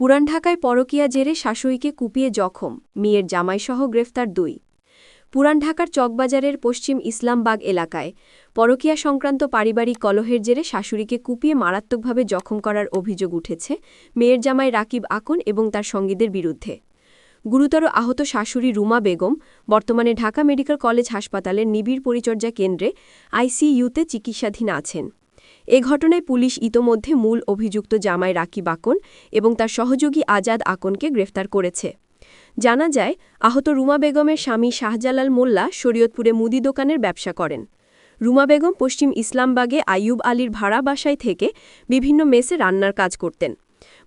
পুরান ঢাকায় পরকীয়া জেরে শাশুড়িকে কুপিয়ে জখম, মেয়ের জামাইসহ গ্রেফতার দুই। পুরান ঢাকার চকবাজারের পশ্চিম ইসলামবাগ এলাকায় পরকীয়া সংক্রান্ত পারিবারিক কলহের জেরে শাশুড়িকে কুপিয়ে মারাত্মকভাবে জখম করার অভিযোগ উঠেছে মেয়ের জামাই রাকিব আকন এবং তার সঙ্গীদের বিরুদ্ধে। গুরুতর আহত শাশুড়ি রুমা বেগম বর্তমানে ঢাকা মেডিকেল কলেজ হাসপাতালের নিবিড় পরিচর্যা কেন্দ্রে আইসিইউতে চিকিৎসাধীন আছেন। এ ঘটনায় পুলিশ ইতোমধ্যে মূল অভিযুক্ত জামাই রাকিব আকন এবং তার সহযোগী আজাদ আকনকে গ্রেফতার করেছে। জানা যায়, আহত রুমা বেগমের স্বামী শাহজালাল মোল্লা শরীয়তপুরে মুদি দোকানের ব্যবসা করেন। রুমা বেগম পশ্চিম ইসলামবাগে আইয়ুব আলীর ভাড়া বাসায় থেকে বিভিন্ন মেসে রান্নার কাজ করতেন।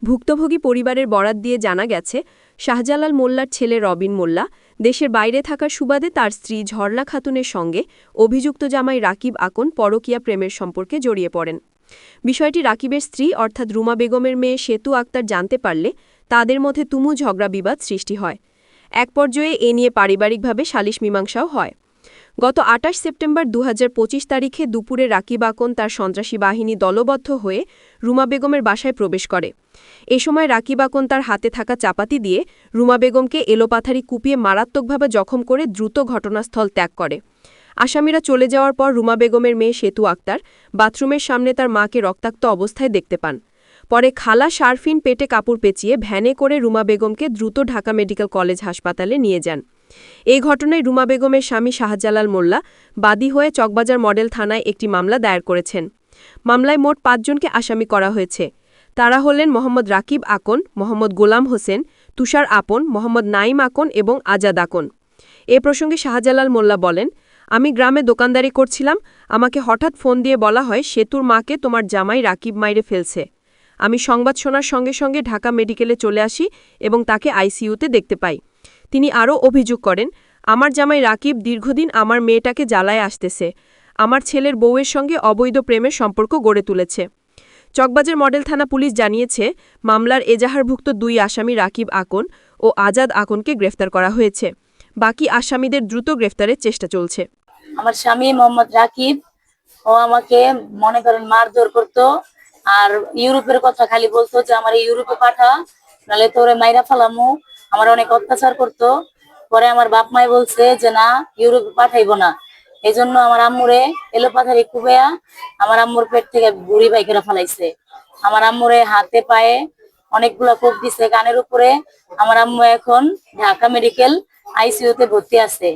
ভুক্তভোগী পরিবারের বরাত দিয়ে জানা গেছে, শাহজালাল মোল্লার ছেলে রবিন মোল্লা দেশের বাইরে থাকার সুবাদে তার স্ত্রী ঝর্ণা খাতুনের সঙ্গে অভিযুক্ত জামাই রাকিব আকন পরকীয়া প্রেমের সম্পর্কে জড়িয়ে পড়েন। বিষয়টি রাকিবের স্ত্রী, অর্থাৎ রুমা বেগমের মেয়ে সেতু আক্তার জানতে পারলে তাদের মধ্যে তুমু ঝগড়া বিবাদ সৃষ্টি হয়। এক পর্যায়ে এ নিয়ে পারিবারিকভাবে সালিশ মীমাংসাও হয়। গত আটাশ সেপ্টেম্বর দু হাজার পঁচিশ তারিখে দুপুরে রাকিব আকন তার সন্ত্রাসী বাহিনী দলবদ্ধ হয়ে রুমা বেগমের বাসায় প্রবেশ করে। এ সময় রাকিব আকন তার হাতে থাকা চাপাতি দিয়ে রুমা বেগমকে এলোপাথারি কুপিয়ে মারাত্মকভাবে জখম করে দ্রুত ঘটনাস্থল ত্যাগ করে। আসামিরা চলে যাওয়ার পর রুমা বেগমের মেয়ে সেতু আক্তার বাথরুমের সামনে তার মাকে রক্তাক্ত অবস্থায় দেখতে পান। পরে খালা শারফিন পেটে কাপড় পেঁচিয়ে ভ্যানে করে রুমা বেগমকে দ্রুত ঢাকা মেডিকেল কলেজ হাসপাতালে নিয়ে যান। এই ঘটনায় রুমা বেগমের স্বামী শাহজালাল মোল্লা বাদী হয়ে চকবাজার মডেল থানায় একটি মামলা দায়ের করেছেন। মামলায় মোট পাঁচজনকে আসামি করা হয়েছে। তারা হলেন মোহাম্মদ রাকিব আকন, মোহাম্মদ গোলাম হোসেন, তুষার আপন, মোহাম্মদ নাইম আকন এবং আজাদ আকন। এ প্রসঙ্গে শাহজালাল মোল্লা বলেন, আমি গ্রামে দোকানদারি করছিলাম, আমাকে হঠাৎ ফোন দিয়ে বলা হয়, সেতুর মাকে তোমার জামাই রাকিব মাইরে ফেলছে। আমি সংবাদ শোনার সঙ্গে সঙ্গে ঢাকা মেডিকেলে চলে আসি এবং তাকে আইসিইউতে দেখতে পাই। তিনি আরও অভিযোগ করেন, আমার জামাই রাকিব দীর্ঘদিন আমার মেয়েটাকে জ্বালায় আসতেছে। আমার ছেলের বউয়ের সঙ্গে অবৈধ প্রেমের সম্পর্ক গড়ে তুলেছে। চকবাজার মডেল থানা পুলিশ জানিয়েছে, মামলার এজাহারভুক্ত দুই আসামি রাকিব আকন ও আজাদ আকনকে গ্রেফতার করা হয়েছে। বাকি আসামিদের দ্রুত গ্রেফতারের চেষ্টা চলছে। আমার স্বামী মোহাম্মদ রাকিব, ও আমাকে মনে করেন মারধর করতো, আর ইউরোপের কথা খালি বলতো যে, আমার ইউরোপে পাঠা নাহলে তোরে মাইরা ফালামু। আমার অনেক অত্যাচার করতো। পরে আমার বাপ মাই বলছে যে, না, ইউরোপে পাঠাইবো না। এই জন্য আমার আম্মুরে এলোপাথারি কুবেয়া আমার আম্মুর পেট থেকে বুড়ি বাইকেরা ফেলাইছে। আমার আম্মুরে হাতে পায়ে অনেকগুলা কোপ দিছে, কানের উপরে। আমার আম্মু এখন ঢাকা মেডিকেল আইসিইউতে ভর্তি আছে।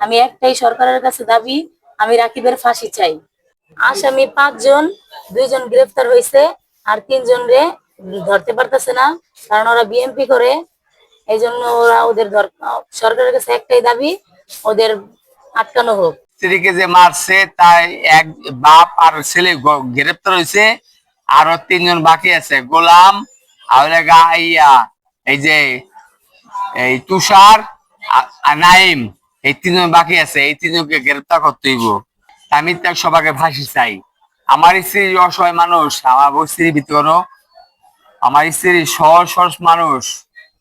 আমি একটাই সরকারের কাছে দাবি, আমি রাকিবের ফাঁসি চাই। আসামি পাঁচজন, দুইজন গ্রেফতার হয়েছে আর তিনজন রে ধরতে পারতেছে না, কারণ ওরা বিএমপি করে। এই জন্য ওরা ওদের সরকারের কাছে একটাই দাবি, ওদের আটকানো হোক। স্ত্রীকে যে মারছে, তাই এক বাপ আর ছেলে গ্রেপ্তার হয়েছে। আরও তিনজন বাকি আছে, গোলাম আর গা এই যে, এই তুষার নাইম, এই তিনজন বাকি আছে, এই তিনজনকে গ্রেপ্তার করতে হইব। আমি তার সবাইকে ফাঁসি চাই। আমার স্ত্রী অসহায় মানুষ, আমার স্ত্রী কোনো। আমার স্ত্রী সহজ সহজ মানুষ,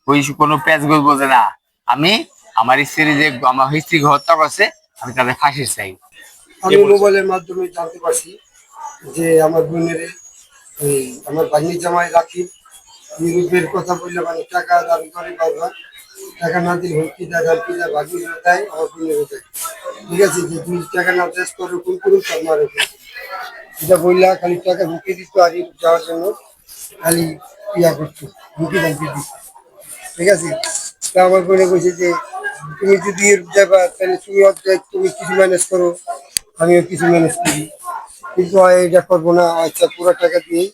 ওই কোনো প্যাচ গোল বোঝে না। আমি, আমার স্ত্রী যে আমার স্ত্রীকে হত্যা করছে আমি তাদের ফাঁসি চাই। আমি মোবাইলের মাধ্যমে জানতে পারছি যে আমার বোনের এই আমার ভাগ্নি জামাই রাখি ইউরোপের কথা বললে মানে টাকা দাবি করে বারবার। টাকা না দিলে হুমকি দেয় ধামকি দেয় ভাগ্নি দেয় আমার বোনের দেয় ঠিক আছে যে তুই টাকা না চেষ্টা করে কোন করুন তার মারে এটা বললা খালি টাকা হুমকি দিত আর যাওয়ার জন্য খালি ইয়া করতো হুমকি ধামকি দিত। ঠিক আছে? তা আমার বোনে বলছে যে তুমি যদি যাবা, তাহলে তুমি তুমি কিছু ম্যানেজ করো, আমিও কিছু ম্যানেজ করি। কিন্তু এটা করব না আচ্ছা পুরো টাকা দিয়ে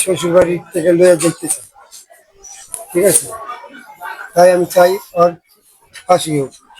শ্বশুর বাড়ির থেকে লয়ে দেখতে চাই। ঠিক আছে? তাই আমি চাই, আর ফাঁসি হোক